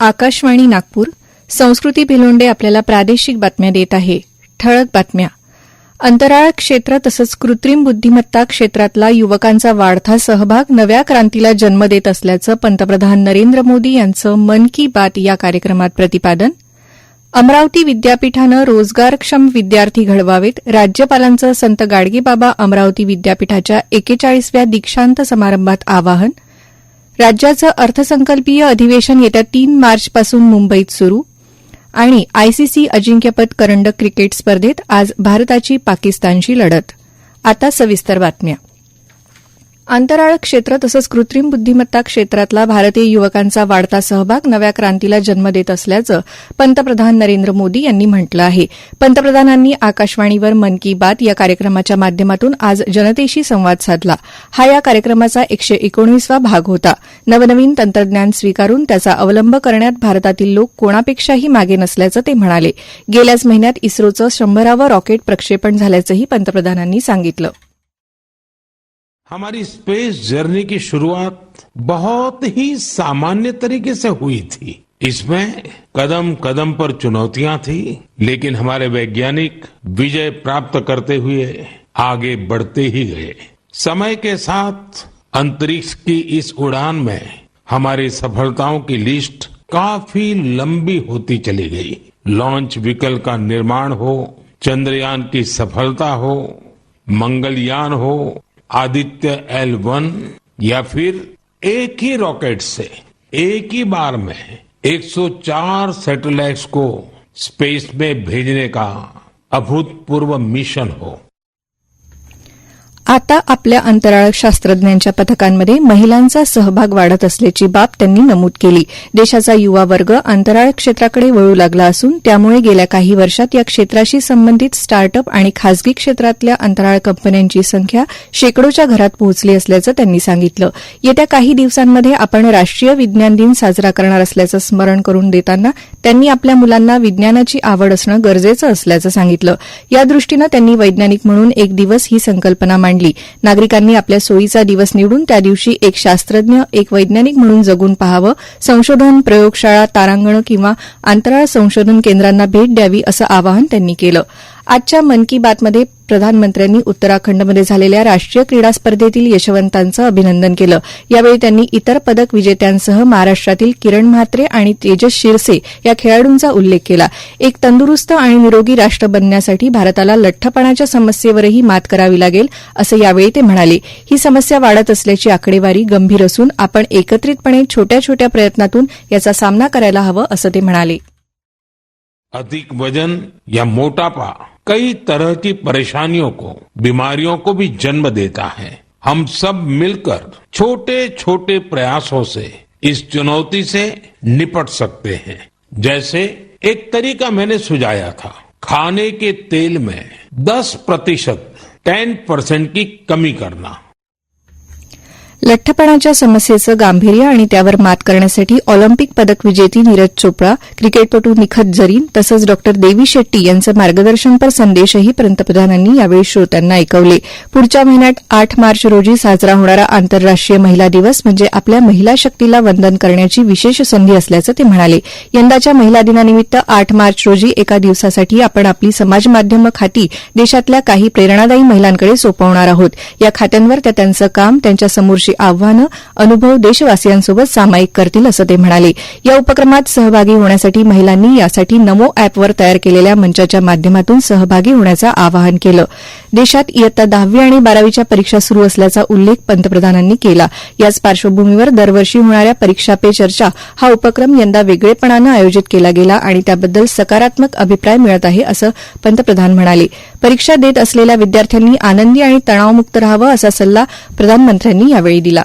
आकाशवाणी नागपूर संस्कृती भिलोंडे आपल्याला प्रादेशिक बातम्या देत आहे. ठळक बातम्या. अंतराळ क्षेत्र तसंच कृत्रिम बुद्धिमत्ता क्षेत्रातला युवकांचा वाढता सहभाग नव्या क्रांतीला जन्म देत असल्याचं पंतप्रधान नरेंद्र मोदी यांचं मन की बात या कार्यक्रमात प्रतिपादन. अमरावती विद्यापीठानं रोजगारक्षम विद्यार्थी घडवावेत. राज्यपालांचं संत गाडगेबाबा अमरावती विद्यापीठाच्या एकेचाळीसव्या दीक्षांत समारंभात आवाहन राज्याचं अर्थसंकल्पीय अधिवेशन येत्या तीन मार्चपासून मुंबईत सुरू. आणि आयसीसी अजिंक्यपद करंडक क्रिकेट स्पर्धेत आज भारताची पाकिस्तानशी लढत. आता सविस्तर बातम्या. अंतराळ क्षेत्र तसंच कृत्रिम बुद्धिमत्ता क्षेत्रातला भारतीय युवकांचा वाढता सहभाग नव्या क्रांतीला जन्म देत असल्याचं पंतप्रधान नरेंद्र मोदी यांनी म्हटलं आहे. पंतप्रधानांनी आकाशवाणीवर मन की बात या कार्यक्रमाच्या माध्यमातून आज जनतेशी संवाद साधला. हा या कार्यक्रमाचा एकशे एकोणीसवा भाग होता. नवनवीन तंत्रज्ञान स्वीकारून त्याचा अवलंब करण्यात भारतातील लोक कोणापेक्षाही मागे नसल्याचं ते म्हणाले. गेल्याच महिन्यात इस्रोचं शंभरावं रॉकेट प्रक्षेपण झाल्याचंही पंतप्रधानांनी सांगितलं. हमारी स्पेस जर्नी की शुरुआत बहुत ही सामान्य तरीके से हुई थी। इसमें कदम कदम पर चुनौतियाँ थी, लेकिन हमारे वैज्ञानिक विजय प्राप्त करते हुए आगे बढ़ते ही गए। समय के साथ अंतरिक्ष की इस उड़ान में हमारी सफलताओं की लिस्ट काफ़ी लंबी होती चली गई। लॉन्च व्हीकल का निर्माण हो, चंद्रयान की सफलता हो, मंगलयान हो आदित्य एल वन या फिर एक ही रॉकेट से एक ही बार में 104 सैटेलाइट्स को स्पेस में भेजने का अभूतपूर्व मिशन हो। आता आपल्या अंतराळ शास्त्रज्ञांच्या पथकांमध्ये महिलांचा सहभाग वाढत असल्याची बाब त्यांनी नमूद केली. देशाचा युवा वर्ग अंतराळ क्षेत्राकडे वळू लागला असून त्यामुळे गेल्या काही वर्षात या क्षेत्राशी संबंधित स्टार्टअप आणि खासगी क्षेत्रातल्या अंतराळ कंपन्यांची संख्या शेकडोच्या घरात पोहोचली असल्याचं त्यांनी सांगितलं. येत्या काही दिवसांमध्ये आपण राष्ट्रीय विज्ञान दिन साजरा करणार असल्याचं स्मरण करून देताना त्यांनी आपल्या मुलांना विज्ञानाची आवड असणं गरजेचं असल्याचं सांगितलं. या दृष्टीनं त्यांनी वैज्ञानिक म्हणून एक दिवस ही संकल्पना मांडली. नागरिकांनी आपल्या सोयीचा दिवस निवडून त्या दिवशी एक शास्त्रज्ञ एक वैज्ञानिक म्हणून जगून पहावं संशोधन प्रयोगशाळा तारांगणं किंवा अंतराळ संशोधन केंद्रांना भेट द्यावी असं आवाहन त्यांनी केलं. आजच्या मन की बातमध्ये प्रधानमंत्र्यांनी उत्तराखंडमध्ये झालेल्या राष्ट्रीय क्रीडा स्पर्धेतील यशवंतांचं अभिनंदन केलं. यावेळी त्यांनी इतर पदक विजेत्यांसह महाराष्ट्रातील किरण म्हात्रे आणि तेजस शिरसे या खेळाडूंचा उल्लेख केला. एक तंदुरुस्त आणि निरोगी राष्ट्र बनण्यासाठी भारताला लठ्ठपणाच्या समस्येवरही मात करावी लागेल असं यावेळी ते म्हणाले. ही समस्या वाढत असल्याची आकडेवारी गंभीर असून आपण एकत्रितपणे छोट्या छोट्या प्रयत्नातून याचा सामना करायला हवं असं ते म्हणाले. अधिक वजन या मोटापा कई तरह की परेशानियों को, बीमारियों को भी जन्म देता है। हम सब मिलकर छोटे छोटे प्रयासों से इस चुनौती से निपट सकते हैं। जैसे एक तरीका मैंने सुझाया था, खाने के तेल में 10 प्रतिशत, टेन परसेंट की कमी करना। लठ्ठपणाच्या समस्येचं गांभीर्य आणि त्यावर मात करण्यासाठी ऑलिम्पिक पदक विजेती नीरज चोप्रा क्रिकेटपटू निखत जरीन तसंच डॉक्टर देवी शेट्टी यांचं मार्गदर्शनपर संदेशही पंतप्रधानांनी यावेळी श्रोत्यांना ऐकवले. पुढच्या महिन्यात आठ मार्च रोजी साजरा होणारा आंतरराष्ट्रीय महिला दिवस म्हणजे आपल्या महिला शक्तीला वंदन करण्याची विशेष संधी असल्याचं ते म्हणाले. यंदाच्या महिला दिनानिमित्त आठ मार्च रोजी एका दिवसासाठी आपण आपली समाजमाध्यम खाती देशातल्या काही प्रेरणादायी महिलांकडे सोपवणार आहोत. या खात्यांवर त्या त्यांचं काम त्यांच्या समोरची आव्हानं अनुभव देशवासियांसोबत सामायिक करतील असं ते म्हणाले. या उपक्रमात सहभागी होण्यासाठी महिलांनी यासाठी नमो अॅपवर तयार केलेल्या मंचाच्या माध्यमातून सहभागी होण्याचं आवाहन केलं. देशात इयत्ता दहावी आणि बारावीच्या परीक्षा सुरू असल्याचा उल्लेख पंतप्रधानांनी केला. याच पार्श्वभूमीवर दरवर्षी होणाऱ्या परीक्षा पे चर्चा हा उपक्रम यंदा वेगळेपणानं आयोजित केला गेला आणि त्याबद्दल सकारात्मक अभिप्राय मिळत आहे असं पंतप्रधान म्हणाले. परीक्षा देत असलेल्या विद्यार्थ्यांनी आनंदी आणि तणावमुक्त राहावं असा सल्ला प्रधानमंत्र्यांनी यावेळी दिला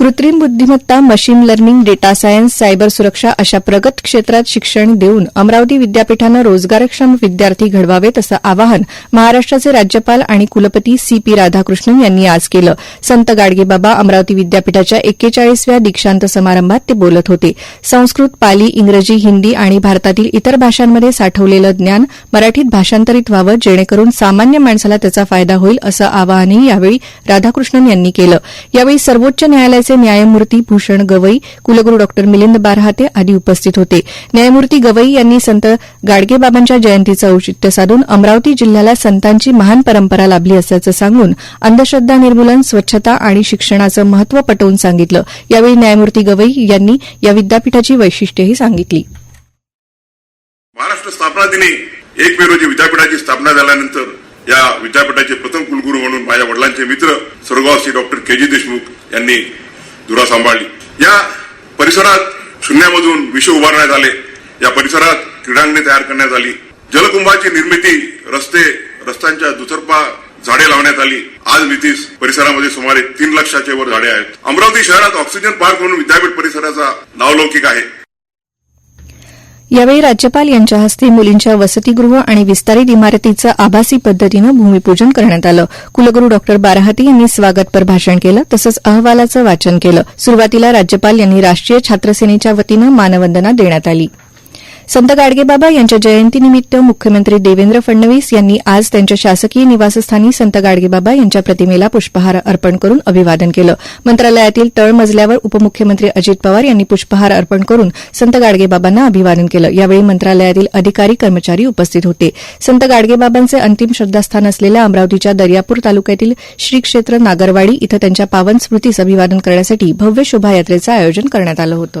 कृत्रिम बुद्धिमत्ता machine learning data science cyber सुरक्षा अशा प्रगत क्षेत्रात शिक्षण देऊन अमरावती विद्यापीठानं रोजगारक्षम विद्यार्थी घडवावेत असं आवाहन महाराष्ट्राचे राज्यपाल आणि कुलपती सी पी राधाकृष्णन यांनी आज केलं. संत गाडगेबाबा अमरावती विद्यापीठाच्या एक्केचाळीसव्या दीक्षांत समारंभात ते बोलत होते. संस्कृत पाली इंग्रजी हिंदी आणि भारतातील इतर भाषांमध्ये साठवलेलं ज्ञान मराठीत भाषांतरित व्हावं जेणेकरून सामान्य माणसाला त्याचा फायदा होईल असं आवाहनही यावेळी राधाकृष्णन यांनी केलं. यावेळी सर्वोच्च न्यायालयाचे न्यायालयाचे न्यायमूर्ती भूषण गवई कुलगुरू डॉ मिलिंद बारहाते आदी उपस्थित होते. न्यायमूर्ती गवई यांनी संत गाडगेबाबांच्या जयंतीचं औचित्य साधून अमरावती जिल्ह्याला संतांची महान परंपरा लाभली असल्याचं सांगून अंधश्रद्धा निर्मूलन स्वच्छता आणि शिक्षणाचं महत्त्व पटवून सांगितलं. यावेळी न्यायमूर्ती गवई यांनी या विद्यापीठाची वैशिष्ट्यही सांगितली. महाराष्ट्र स्थापना दिनी एक मे रोजी विद्यापीठाची स्थापना झाल्यानंतर या विद्यापीठाचे प्रथम कुलगुरू म्हणून माझ्या वडिलांचे मित्र स्वर्गवासी डॉक्टर के जी देशमुख यांनी धुरा सांभाळली. या परिसरात शून्यामधून विश्व उभारण्यात आले. या परिसरात क्रीडांगणे तयार करण्यात आली. जलकुंभाची निर्मिती रस्ते रस्त्यांच्या दुतर्फा झाडे लावण्यात आली. आज नितीश परिसरामध्ये सुमारे तीन लक्षाचे वर झाडे आहेत. अमरावती शहरात ऑक्सिजन पार्क म्हणून विद्यापीठ परिसराचा नावलौकिक आहे. यावेळी राज्यपाल यांच्या हस्ते मुलींच्या वसतिगृह आणि विस्तारित इमारतीचं आभासी पद्धतीनं भूमिपूजन करण्यात आलं. कुलगुरू डॉ. बाराहती यांनी स्वागतपर भाषण केलं तसंच अहवालाचं वाचन केलं. सुरुवातीला राज्यपाल यांनी राष्ट्रीय छात्रसेनेच्या वतीनं मानवंदना देण्यात आली. संत गाडगेबाबा यांच्या जयंतीनिमित्त मुख्यमंत्री देवेंद्र फडणवीस यांनी आज त्यांच्या शासकीय निवासस्थानी संत गाडगेबाबा यांच्या प्रतिमेला पुष्पहार अर्पण करून अभिवादन केलं. मंत्रालयातील तळमजल्यावर उपमुख्यमंत्री अजित पवार यांनी पुष्पहार अर्पण करून संत गाडगेबाबांना अभिवादन केलं. यावेळी मंत्रालयातील अधिकारी कर्मचारी उपस्थित होते. संत गाडगेबाबांचे अंतिम श्रद्धास्थान असलेल्या अमरावतीच्या दर्यापूर तालुक्यातील श्री क्षेत्र नागरवाडी इथं त्यांच्या पावन स्मृतीस अभिवादन करण्यासाठी भव्य शोभायात्रेचं आयोजन करण्यात आलं होतं.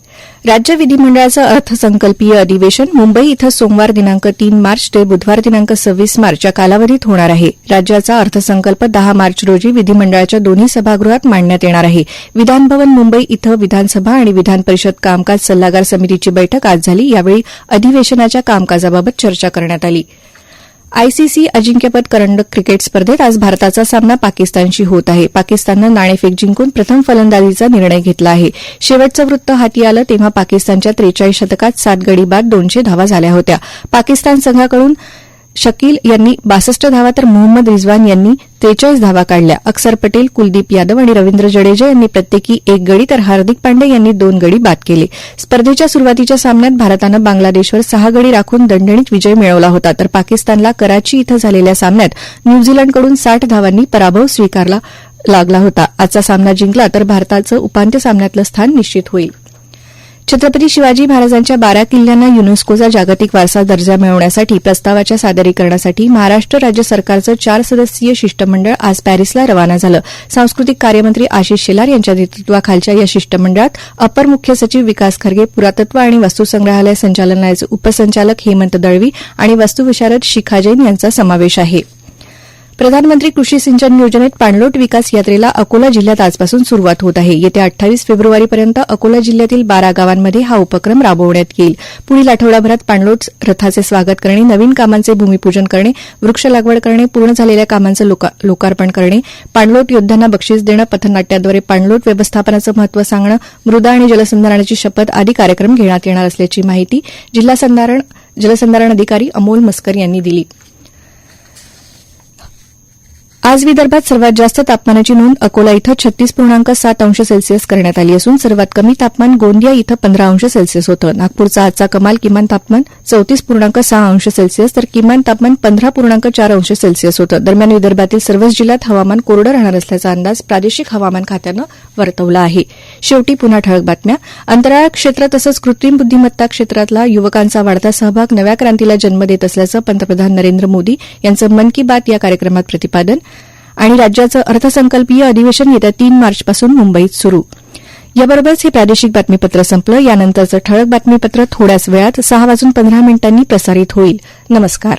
राज्य विधिमंडळाचं अर्थसंकल्पीय अधिवेशन मुंबई इथं सोमवार दिनांक तीन मार्च ते बुधवार दिनांक सव्वीस मार्च या कालावधीत होणार आहे. राज्याचा अर्थसंकल्प दहा मार्च रोजी विधिमंडळाच्या दोन्ही सभागृहात मांडण्यात येणार आहे. विधानभवन मुंबई इथं विधानसभा आणि विधान परिषद कामकाज सल्लागार समितीची बैठक आज झाली. यावेळी अधिवेशनाच्या कामकाजाबाबत चर्चा करण्यात आली. आयसीसी अजिंक्यपद करंडक क्रिकेट स्पर्धेत आज भारताचा सामना पाकिस्तानशी होत आहे. पाकिस्ताननं नाणेफेक जिंकून प्रथम फलंदाजीचा निर्णय घेतला आहे. शेवटचं वृत्त हाती आलं तेव्हा पाकिस्तानच्या त्रेचाळीस शतकात सात गडी बाद दोनशे धावा झाल्या होत्या. पाकिस्तान संघाकडून शकील यांनी बासष्ट धावा तर मोहम्मद रिझवान यांनी त्रेचाळीस धावा काढल्या. अक्षर पटेल कुलदीप यादव आणि रवींद्र जडेजा यांनी प्रत्येकी एक गडी तर हार्दिक पांडे यांनी दोन गडी बाद केले. स्पर्धेच्या सुरुवातीच्या सामन्यात भारतानं बांगलादेशवर सहा गडी राखून दणदणीत विजय मिळवला होता. तर पाकिस्तानला कराची इथं झालेल्या सामन्यात न्यूझीलंडकडून साठ धावांनी पराभव स्वीकारला लागला होता. आजचा सामना जिंकला तर भारताचं उपांत्य सामन्यातलं स्थान निश्चित होईल. छत्रपती शिवाजी महाराजांच्या बारा किल्ल्यांना युनेस्कोचा जागतिक वारसा दर्जा मिळवण्यासाठी प्रस्तावाच्या सादरीकरणासाठी महाराष्ट्र राज्य सरकारचं चार सदस्यीय शिष्टमंडळ आज पॅरिसला रवाना झालं. सांस्कृतिक कार्यमंत्री आशिष शेलार यांच्या नेतृत्वाखालच्या या शिष्टमंडळात अपर मुख्य सचिव विकास खरगे पुरातत्व आणि वस्तुसंग्रहालय संचालनालयाचे उपसंचालक हेमंत दळवी आणि वस्तुविशारद शिखा जैन यांचा समावेश आहे. प्रधानमंत्री कृषी सिंचन योजनेत पाणलोट विकास यात्रेला अकोला जिल्ह्यात आजपासून सुरुवात होत आहे. येत्या अठ्ठावीस फेब्रुवारीपर्यंत अकोला जिल्ह्यातील बारा गावांमध्ये हा उपक्रम राबवण्यात येईल. पुढील आठवडाभरात पाणलोट रथाचे स्वागत करणे नवीन कामांचे भूमिपूजन करणे वृक्ष लागवड करणे पूर्ण झालेल्या कामांचं लोका- लोकार्पण करणे पाणलोट योद्ध्यांना बक्षीस देणं पथनाट्याद्वारे पाणलोट व्यवस्थापनाचं महत्त्व सांगणं मृदा आणि जलसंधारणाची शपथ आदी कार्यक्रम घेण्यात येणार असल्याची माहिती जिल्हा संधारण जलसंधारण अधिकारी अमोल मस्कर यांनी दिली. आज विदर्भात सर्वात जास्त तापमानाची नोंद अकोला इथं छत्तीस पूर्णांक सात अंश सेल्सिअस करण्यात आली असून सर्वात कमी तापमान गोंदिया इथं पंधरा अंश सेल्सिअस होतं. नागपूरचा आजचा कमाल किमान तापमान चौतीस पूर्णांक सहा अंश सेल्सिअस तर किमान तापमान पंधरा पूर्णांक चार अंश सेल्सिअस होतं. दरम्यान विदर्भातील सर्वच जिल्ह्यात हवामान कोरडं राहणार असल्याचा अंदाज प्रादेशिक हवामान खात्यानं वर्तवला आहे. शेवटी पुन्हा ठळक बातम्या. अंतराळ क्षेत्र तसंच कृत्रिम बुद्धिमत्ता क्षेत्रातला युवकांचा वाढता सहभाग नव्या क्रांतीला जन्म देत असल्याचं पंतप्रधान नरेंद्र मोदी यांचं मन की बात या कार्यक्रमात प्रतिपादन. आणि राज्याचं अर्थसंकल्पीय अधिवेशन येत्या तीन मार्चपासून मुंबईत सुरू. याबरोबरच हे प्रादेशिक बातमीपत्र संपलं. यानंतरचं ठळक बातमीपत्र थोड्याच वेळात सहा वाजून पंधरा मिनिटांनी प्रसारित होईल. नमस्कार.